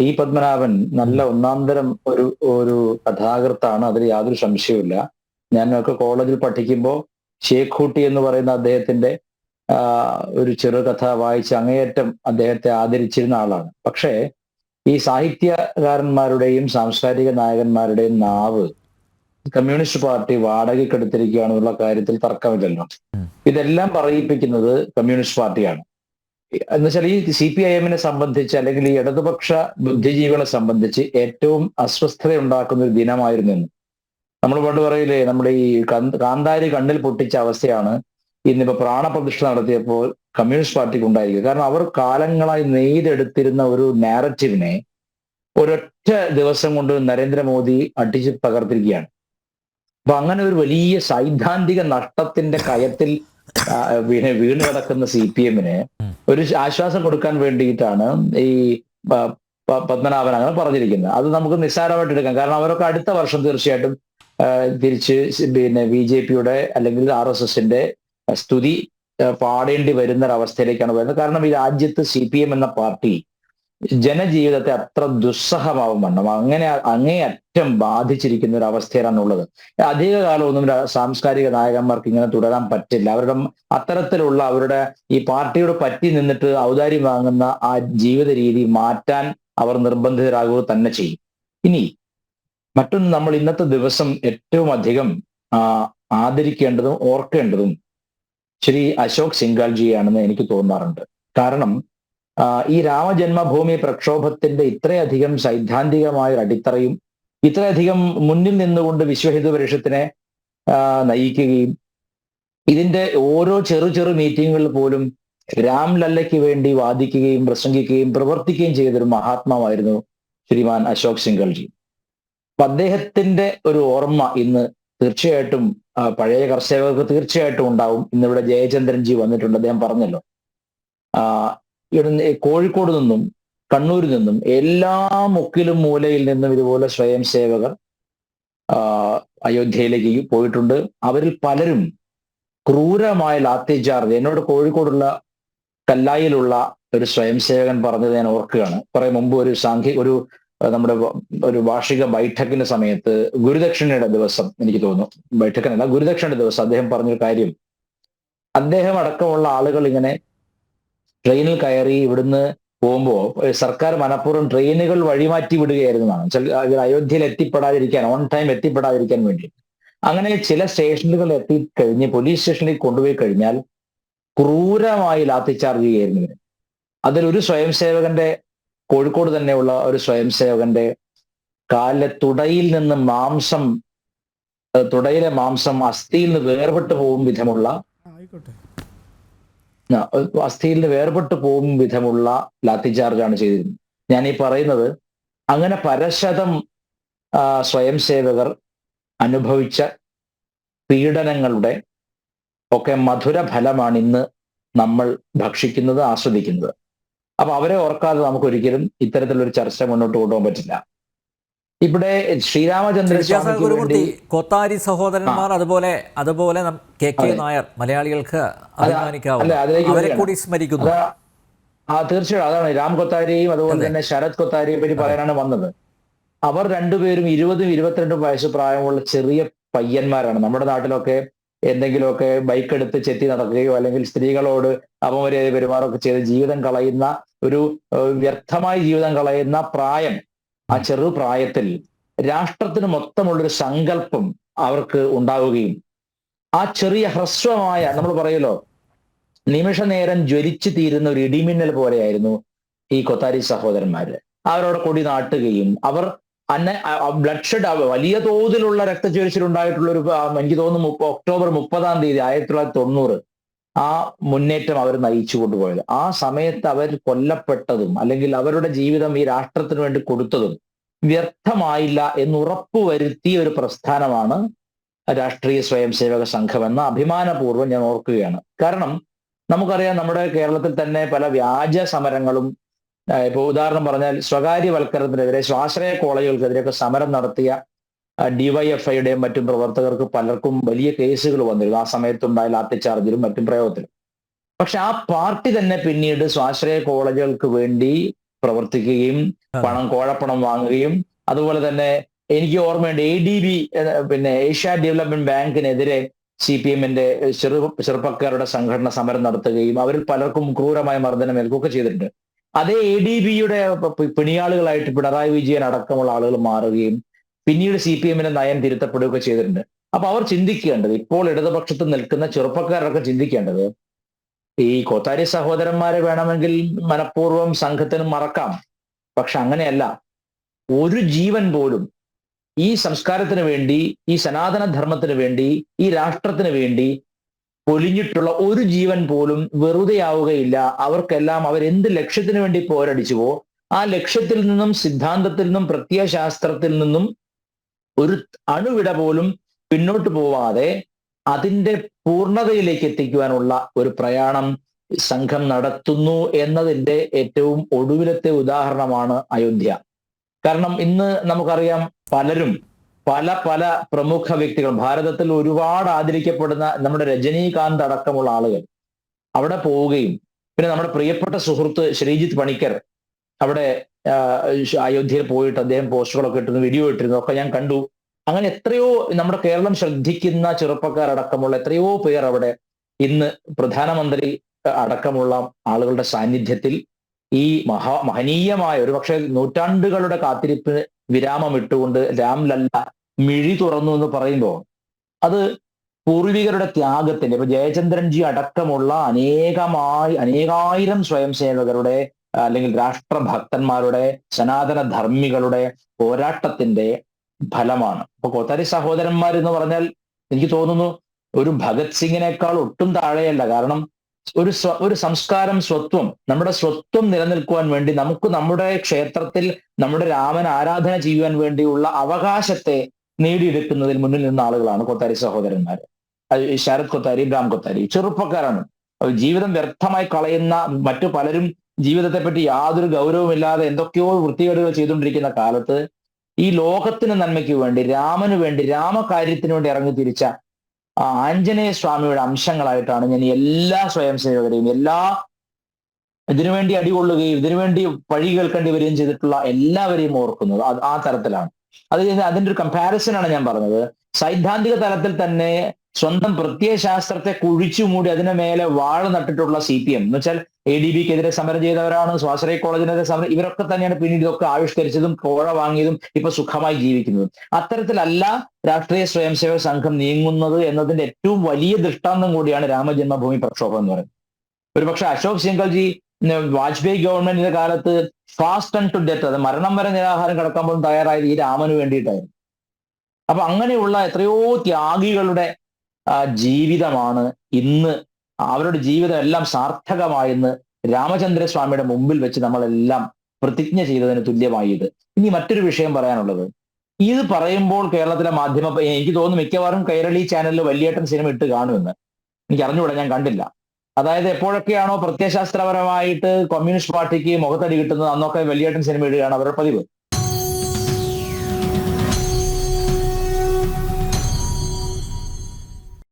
T Padmanabhan നല്ല ഒന്നാന്തരം ഒരു ഒരു കഥാകൃത്താണ്. അതിൽ യാതൊരു സംശയവുമില്ല. ഞാനൊക്കെ കോളേജിൽ പഠിക്കുമ്പോൾ ഷേഖൂട്ടി എന്ന് പറയുന്ന അദ്ദേഹത്തിന്റെ ഒരു ചെറുകഥ വായിച്ച് അങ്ങേയറ്റം അദ്ദേഹത്തെ ആദരിച്ചിരുന്ന ആളാണ്. പക്ഷേ ഈ സാഹിത്യകാരന്മാരുടെയും സാംസ്കാരിക നായകന്മാരുടെയും നാവ് കമ്മ്യൂണിസ്റ്റ് പാർട്ടി വാടകയ്ക്കെടുത്തിരിക്കുകയാണെന്നുള്ള കാര്യത്തിൽ തർക്കമില്ലല്ലോ. ഇതെല്ലാം പറയിപ്പിക്കുന്നത് കമ്മ്യൂണിസ്റ്റ് പാർട്ടിയാണ്. എന്നുവെച്ചാൽ ഈ സി പി ഐ എമ്മിനെ സംബന്ധിച്ച് അല്ലെങ്കിൽ ഈ ഇടതുപക്ഷ ബുദ്ധിജീവികളെ സംബന്ധിച്ച് ഏറ്റവും അസ്വസ്ഥത ഉണ്ടാക്കുന്ന ഒരു ദിനമായിരുന്നു ഇന്ന്. നമ്മൾ പണ്ട് പറയില്ലേ നമ്മുടെ ഈ കന്ത് കാന്താരി കണ്ണിൽ പൊട്ടിച്ച അവസ്ഥയാണ് ഇന്നിപ്പോ പ്രാണപ്രതിഷ്ഠ നടത്തിയപ്പോൾ കമ്മ്യൂണിസ്റ്റ് പാർട്ടിക്ക് ഉണ്ടായിരിക്കുക കാരണം അവർ കാലങ്ങളായി നെയ്തെടുത്തിരുന്ന ഒരു നാരറ്റീവിനെ ഒരൊറ്റ ദിവസം കൊണ്ട് നരേന്ദ്രമോദി അടിച്ചു തകർത്തിരിക്കുകയാണ്. അപ്പൊ അങ്ങനെ ഒരു വലിയ സൈദ്ധാന്തിക നഷ്ടത്തിന്റെ കയത്തിൽ ആ, വീണ് കിടക്കുന്ന സി പി എമ്മിന് ഒരു ആശ്വാസം കൊടുക്കാൻ വേണ്ടിയിട്ടാണ് ഈ പത്മനാഭൻ അങ്ങനെ പറഞ്ഞിരിക്കുന്നത്. അത് നമുക്ക് നിസ്സാരമായിട്ട് എടുക്കാം. കാരണം അവരൊക്കെ അടുത്ത വർഷം തീർച്ചയായിട്ടും തിരിച്ച് പിന്നെ ബി ജെ പിയുടെ അല്ലെങ്കിൽ ആർ എസ് എസിന്റെ സ്തുതി പാടേണ്ടി വരുന്ന ഒരവസ്ഥയിലേക്കാണ് വരുന്നത് കാരണം ഈ രാജ്യത്ത് സി പി എം എന്ന പാർട്ടി ജനജീവിതത്തെ അത്ര ദുസ്സഹമാവും വണ്ണം. അങ്ങനെ അങ്ങേയറ്റം ബാധിച്ചിരിക്കുന്ന ഒരു അവസ്ഥയിലാണുള്ളത് അധിക കാലമൊന്നും സാംസ്കാരിക നായകന്മാർക്ക് ഇങ്ങനെ തുടരാൻ പറ്റില്ല. അവരുടെ അത്തരത്തിലുള്ള അവരുടെ ഈ പാർട്ടിയോട് പറ്റി നിന്നിട്ട് ഔദാര്യം വാങ്ങുന്ന ആ ജീവിത രീതി മാറ്റാൻ അവർ നിർബന്ധിതരാകുക തന്നെ ചെയ്യും. ഇനി മറ്റൊന്ന് നമ്മൾ ഇന്നത്തെ ദിവസം ഏറ്റവും അധികം ആദരിക്കേണ്ടതും ഓർക്കേണ്ടതും ശ്രീ അശോക് സിംഗാൾജിയാണെന്ന് എനിക്ക് തോന്നാറുണ്ട്. കാരണം ഈ രാമജന്മഭൂമി പ്രക്ഷോഭത്തിന്റെ ഇത്രയധികം സൈദ്ധാന്തികമായ ഒരു അടിത്തറയും ഇത്രയധികം മുന്നിൽ നിന്നുകൊണ്ട് വിശ്വഹിന്ദു പരിഷത്തിനെ നയിക്കുകയും ഇതിന്റെ ഓരോ ചെറു ചെറു മീറ്റിങ്ങുകളിൽ പോലും രാംലല്ലയ്ക്ക് വേണ്ടി വാദിക്കുകയും പ്രസംഗിക്കുകയും പ്രവർത്തിക്കുകയും ചെയ്തൊരു മഹാത്മാവായിരുന്നു ശ്രീമാൻ അശോക് സിംഗൽജി അപ്പൊ അദ്ദേഹത്തിന്റെ ഒരു ഓർമ്മ ഇന്ന് തീർച്ചയായിട്ടും പഴയ കർഷകർക്ക് തീർച്ചയായിട്ടും ഉണ്ടാവും. ഇന്നിവിടെ ജയചന്ദ്രൻജി വന്നിട്ടുണ്ട് അദ്ദേഹം പറഞ്ഞല്ലോ. കോഴിക്കോട് നിന്നും കണ്ണൂരിൽ നിന്നും എല്ലാ മുക്കിലും മൂലയിൽ നിന്നും ഇതുപോലെ സ്വയം സേവകർ അയോധ്യയിലേക്ക് പോയിട്ടുണ്ട്. അവരിൽ പലരും ക്രൂരമായ ലാത്തിചാർജ് എന്നോട് കോഴിക്കോടുള്ള കല്ലായിലുള്ള ഒരു സ്വയം സേവകൻ പറഞ്ഞത് ഞാൻ ഓർക്കുകയാണ്. കുറെ മുമ്പ് ഒരു സാങ്കി ഒരു നമ്മുടെ ഒരു വാർഷിക ബൈഠക്കിന്റെ സമയത്ത് ഗുരുദക്ഷിണയുടെ ദിവസം എനിക്ക് തോന്നുന്നു. ബൈഠക്കനല്ല ഗുരുദക്ഷിണയുടെ ദിവസം അദ്ദേഹം പറഞ്ഞൊരു കാര്യം. അദ്ദേഹം അടക്കമുള്ള ആളുകൾ ഇങ്ങനെ ട്രെയിനിൽ കയറി ഇവിടുന്ന് പോകുമ്പോൾ സർക്കാർ മനഃപൂർവം ട്രെയിനുകൾ വഴിമാറ്റി വിടുകയായിരുന്നതാണ് ചില ഇവർ അയോധ്യയിൽ എത്തിപ്പെടാതിരിക്കാൻ ഓൺ ടൈം എത്തിപ്പെടാതിരിക്കാൻ വേണ്ടി. അങ്ങനെ ചില സ്റ്റേഷനുകൾ എത്തിക്കഴിഞ്ഞ് പോലീസ് സ്റ്റേഷനിൽ കൊണ്ടുപോയി കഴിഞ്ഞാൽ ക്രൂരമായി ലാത്തിച്ചാർജ് ചെയ്യുകയായിരുന്നു ഇവർ. അതിലൊരു സ്വയം സേവകന്റെ കോഴിക്കോട് തന്നെയുള്ള ഒരു സ്വയം സേവകന്റെ കാലിലെ തുടയിൽ നിന്ന് മാംസം തുടയിലെ മാംസം അസ്ഥിയിൽ നിന്ന് വേർപെട്ടു പോകും വിധമുള്ള അസ്ഥിയിൽ നിന്ന് വേർപെട്ട് പോകും വിധമുള്ള ലാത്തി ചാർജാണ് ചെയ്തിരുന്നത്. ഞാൻ ഈ പറയുന്നത് അങ്ങനെ പരശതം സ്വയം സേവകർ അനുഭവിച്ച പീഡനങ്ങളുടെ ഒക്കെ മധുര ഫലമാണ് ഇന്ന് നമ്മൾ ഭക്ഷിക്കുന്നത് ആസ്വദിക്കുന്നത്. അപ്പൊ അവരെ ഓർക്കാതെ നമുക്ക് ഒരിക്കലും ഇത്തരത്തിലൊരു ചർച്ച മുന്നോട്ട് കൊണ്ടുപോകാൻ പറ്റില്ല. ഇവിടെ ശ്രീരാമചന്ദ്രൻ ഗുരുമൂർത്തി കൊത്താരി സഹോദരന്മാർ അതുപോലെ അതുപോലെ കെ കെ നായർ മലയാളികൾക്ക് അഭിമാനിക്കാവുന്ന അവരെ കൂടി സ്മരിക്കുന്നു ആ തീർച്ചയായും അതാണ്. രാം കൊത്താരിയും അതുപോലെ തന്നെ ശരത് കൊത്താരിയെ പറ്റി പറയാനാണ് വന്നത്. അവർ രണ്ടുപേരും ഇരുപതും ഇരുപത്തിരണ്ടും വയസ്സ് പ്രായമുള്ള ചെറിയ പയ്യന്മാരാണ്. നമ്മുടെ നാട്ടിലൊക്കെ എന്തെങ്കിലുമൊക്കെ ബൈക്ക് എടുത്ത് ചെത്തി നടക്കുകയോ അല്ലെങ്കിൽ സ്ത്രീകളോട് അപമര്യാദ പെരുമാറൊക്കെ ചെയ്ത് ജീവിതം കളയുന്ന ഒരു വ്യർത്ഥമായി ജീവിതം കളയുന്ന പ്രായം ആ ചെറുപ്രായത്തിൽ രാഷ്ട്രത്തിന് മൊത്തമുള്ളൊരു സങ്കല്പം അവർക്ക് ഉണ്ടാവുകയും ആ ചെറിയ ഹ്രസ്വമായ നമ്മൾ പറയുമല്ലോ നിമിഷ നേരം ജ്വലിച്ചു തീരുന്ന ഒരു ഇടിമിന്നൽ പോലെയായിരുന്നു ഈ കൊത്താരി സഹോദരന്മാര്. അവരോട് കൊടി നാട്ടുകയും അവർ അന്നെ ബ്ലഡ് ഷെഡ് വലിയ തോതിലുള്ള രക്തചൊരിച്ചിൽ ഉണ്ടായിട്ടുള്ള ഒരു എനിക്ക് തോന്നുന്നു ഒക്ടോബർ മുപ്പതാം തീയതി ആയിരത്തി തൊള്ളായിരത്തി തൊണ്ണൂറ് ആ മുന്നേറ്റം അവർ നയിച്ചു കൊണ്ടുപോയത്. ആ സമയത്ത് അവർ കൊല്ലപ്പെട്ടതും അല്ലെങ്കിൽ അവരുടെ ജീവിതം ഈ രാഷ്ട്രത്തിന് വേണ്ടി കൊടുത്തതും വ്യർത്ഥമായില്ല എന്ന് ഉറപ്പുവരുത്തിയ ഒരു പ്രസ്ഥാനമാണ് രാഷ്ട്രീയ സ്വയം സേവക സംഘം എന്ന അഭിമാനപൂർവം ഞാൻ ഓർക്കുകയാണ്. കാരണം നമുക്കറിയാം നമ്മുടെ കേരളത്തിൽ തന്നെ പല വ്യാജ സമരങ്ങളും ഇപ്പോൾ ഇപ്പൊ ഉദാഹരണം പറഞ്ഞാൽ സ്വകാര്യവൽക്കരണത്തിനെതിരെ സ്വാശ്രയ കോളേജുകൾക്കെതിരെയൊക്കെ സമരം നടത്തിയ ഡിവൈഎഫ്ഐയുടെയും മറ്റും പ്രവർത്തകർക്ക് പലർക്കും വലിയ കേസുകൾ വന്നിരുന്നു. ആ സമയത്തുണ്ടായ ലാത്തിച്ചാർജിലും മറ്റും പ്രയോഗത്തിലും. പക്ഷെ ആ പാർട്ടി തന്നെ പിന്നീട് സ്വാശ്രയ കോളേജുകൾക്ക് വേണ്ടി പ്രവർത്തിക്കുകയും പണം കോഴപ്പണം വാങ്ങുകയും അതുപോലെ തന്നെ എനിക്ക് ഓർമ്മയുണ്ട് എ ഡി ബി പിന്നെ ഏഷ്യ ഡെവലപ്മെന്റ് ബാങ്കിനെതിരെ സി പി എമ്മിന്റെ ചെറു ചെറുപ്പക്കാരുടെ സംഘടന സമരം നടത്തുകയും അവരിൽ പലർക്കും ക്രൂരമായ മർദ്ദനം ഏൽക്കുകയൊക്കെ ചെയ്തിട്ടുണ്ട്. അതേ എ ഡി ബിയുടെ പിണിയാളുകളായിട്ട് പിണറായി വിജയൻ അടക്കമുള്ള ആളുകൾ മാറുകയും പിന്നീട് സി പി എമ്മിന്റെ നയം തിരുത്തപ്പെടുകയൊക്കെ ചെയ്തിട്ടുണ്ട്. അപ്പൊ അവർ ചിന്തിക്കേണ്ടത് ഇപ്പോൾ ഇടതുപക്ഷത്ത് നിൽക്കുന്ന ചെറുപ്പക്കാരൊക്കെ ചിന്തിക്കേണ്ടത് ഈ കോത്താരി സഹോദരന്മാരെ വേണമെങ്കിൽ മനഃപൂർവം സംഘത്തിന് മറക്കാം. പക്ഷെ അങ്ങനെയല്ല. ഒരു ജീവൻ പോലും ഈ സംസ്കാരത്തിന് വേണ്ടി ഈ സനാതന ധർമ്മത്തിന് വേണ്ടി ഈ രാഷ്ട്രത്തിന് വേണ്ടി പൊലിഞ്ഞിട്ടുള്ള ഒരു ജീവൻ പോലും വെറുതെയാവുകയില്ല. അവർക്കെല്ലാം അവരെന്ത് ലക്ഷ്യത്തിന് വേണ്ടി പോരടിച്ചുവോ ആ ലക്ഷ്യത്തിൽ നിന്നും സിദ്ധാന്തത്തിൽ നിന്നും പ്രത്യയശാസ്ത്രത്തിൽ നിന്നും ഒരു അണുവിട പോലും പിന്നോട്ട് പോവാതെ അതിന്റെ പൂർണതയിലേക്ക് എത്തിക്കുവാനുള്ള ഒരു പ്രയാണം സംഘം നടത്തുന്നു എന്നതിന്റെ ഏറ്റവും ഒടുവിലത്തെ ഉദാഹരണമാണ് അയോധ്യ. കാരണം ഇന്ന് നമുക്കറിയാം പലരും പല പല പ്രമുഖ വ്യക്തികൾ ഭാരതത്തിൽ ഒരുപാട് ആദരിക്കപ്പെടുന്ന നമ്മുടെ രജനീകാന്ത് അടക്കമുള്ള ആളുകൾ അവിടെ പോവുകയും പിന്നെ നമ്മുടെ പ്രിയപ്പെട്ട സുഹൃത്ത് ശ്രീജിത്ത് പണിക്കർ അവിടെ അയോധ്യയിൽ പോയിട്ട് അദ്ദേഹം പോസ്റ്റുകളൊക്കെ ഇട്ടിരുന്നു വീഡിയോ ഇട്ടിരുന്നു ഒക്കെ ഞാൻ കണ്ടു. അങ്ങനെ എത്രയോ നമ്മുടെ കേരളം ശ്രദ്ധിക്കുന്ന ചെറുപ്പക്കാരടക്കമുള്ള എത്രയോ പേർ അവിടെ ഇന്ന് പ്രധാനമന്ത്രി അടക്കമുള്ള ആളുകളുടെ സാന്നിധ്യത്തിൽ ഈ മഹാ മഹനീയമായ ഒരു പക്ഷേ നൂറ്റാണ്ടുകളുടെ കാത്തിരിപ്പ് വിരാമം ഇട്ടുകൊണ്ട് രാംലല്ല മിഴി തുറന്നു എന്ന് പറയുമ്പോൾ അത് പൂർവികരുടെ ത്യാഗത്തിന്റെ ഇപ്പൊ ജയചന്ദ്രൻജി അടക്കമുള്ള അനേകമായി അനേകായിരം സ്വയം സേവകരുടെ അല്ലെങ്കിൽ രാഷ്ട്രഭക്തന്മാരുടെ സനാതന ധർമ്മികളുടെ പോരാട്ടത്തിന്റെ ഫലമാണ്. ഇപ്പൊ കോത്താരി സഹോദരന്മാർ എന്ന് പറഞ്ഞാൽ എനിക്ക് തോന്നുന്നു ഒരു ഭഗത് സിംഗിനേക്കാൾ ഒട്ടും താഴെയല്ല. കാരണം ഒരു സ്വ ഒരു സംസ്കാരം സ്വത്വം നമ്മുടെ സ്വത്വം നിലനിൽക്കുവാൻ വേണ്ടി നമുക്ക് നമ്മുടെ ക്ഷേത്രത്തിൽ നമ്മുടെ രാമൻ ആരാധന ചെയ്യുവാൻ വേണ്ടിയുള്ള അവകാശത്തെ നേടിയെടുക്കുന്നതിൽ മുന്നിൽ നിന്ന ആളുകളാണ് കൊത്താരി സഹോദരന്മാർ ശരത് കൊത്താരി രാം കൊത്താരി ചെറുപ്പക്കാരാണ്. ജീവിതം വ്യർത്ഥമായി കളയുന്ന മറ്റു പലരും ജീവിതത്തെ പറ്റി യാതൊരു ഗൗരവമില്ലാതെ എന്തൊക്കെയോ വൃത്തികേടുകൾ ചെയ്തുകൊണ്ടിരിക്കുന്ന കാലത്ത് ഈ ലോകത്തിന് നന്മയ്ക്ക് വേണ്ടി രാമന് വേണ്ടി രാമകാര്യത്തിന് വേണ്ടി ഇറങ്ങി തിരിച്ച ആഞ്ജനേയ സ്വാമിയുടെ അംശങ്ങളായിട്ടാണ് ഞാൻ എല്ലാ സ്വയം സേവകരെയും എല്ലാ ഇതിനുവേണ്ടി അടികൊള്ളുകയും ഇതിനുവേണ്ടി വഴി കേൾക്കേണ്ടി വരികയും ചെയ്തിട്ടുള്ള എല്ലാവരെയും ഓർക്കുന്നത് ആ തരത്തിലാണ്. അത് അതിന്റെ ഒരു കമ്പാരിസൺ ആണ് ഞാൻ പറഞ്ഞത്. സൈദ്ധാന്തിക തലത്തിൽ തന്നെ സ്വന്തം പ്രത്യയശാസ്ത്രത്തെ കുഴിച്ചു മൂടി അതിന് മേലെ വാഴ നട്ടിട്ടുള്ള സി പി എം. എന്ന് വെച്ചാൽ എ ഡി ബിക്കെതിരെ സമരം ചെയ്തവരാണ് സ്വാശ്രയ കോളേജിനെതിരെ സമരം ഇവരൊക്കെ തന്നെയാണ് പിന്നീട് ഇതൊക്കെ ആവിഷ്കരിച്ചതും കോഴ വാങ്ങിയതും ഇപ്പൊ സുഖമായി ജീവിക്കുന്നതും. അത്തരത്തിലല്ല രാഷ്ട്രീയ സ്വയംസേവക സംഘം നീങ്ങുന്നത് എന്നതിന്റെ ഏറ്റവും വലിയ ദൃഷ്ടാന്തം കൂടിയാണ് രാമജന്മഭൂമി പ്രക്ഷോഭം എന്ന് പറയുന്നത്. ഒരുപക്ഷെ അശോക് സിംഗൽജി വാജ്പേയി ഗവൺമെന്റിന്റെ കാലത്ത് ഫാസ്റ്റ് ആൻഡ് ടു ഡെത്ത് അത് മരണം വരെ നിരാഹാരം കിടക്കാൻ പോലും തയ്യാറായത് ഈ രാമന് വേണ്ടിയിട്ടായിരുന്നു. അപ്പൊ അങ്ങനെയുള്ള എത്രയോ ത്യാഗികളുടെ ജീവിതമാണ് ഇന്ന്. അവരുടെ ജീവിതം എല്ലാം സാർത്ഥകമായെന്ന് രാമചന്ദ്രസ്വാമിയുടെ മുമ്പിൽ വെച്ച് നമ്മളെല്ലാം പ്രതിജ്ഞ ചെയ്തതിന് തുല്യമായത് ഇനി മറ്റൊരു വിഷയം പറയാനുള്ളത്. ഇത് പറയുമ്പോൾ കേരളത്തിലെ മാധ്യമ എനിക്ക് തോന്നുന്നു മിക്കവാറും കൈരളി ചാനലിൽ വലിയേട്ടൻ സിനിമ ഇട്ട് കാണുമെന്ന്. എനിക്ക് അറിഞ്ഞുകൂടാ ഞാൻ കണ്ടില്ല. അതായത് എപ്പോഴൊക്കെയാണോ പ്രത്യയശാസ്ത്രപരമായിട്ട് കമ്മ്യൂണിസ്റ്റ് പാർട്ടിക്ക് മുഖത്തടി കിട്ടുന്നത് അന്നൊക്കെ വലിയേട്ടൻ സിനിമ ഇടുകയാണ് അവരുടെ പതിവ്.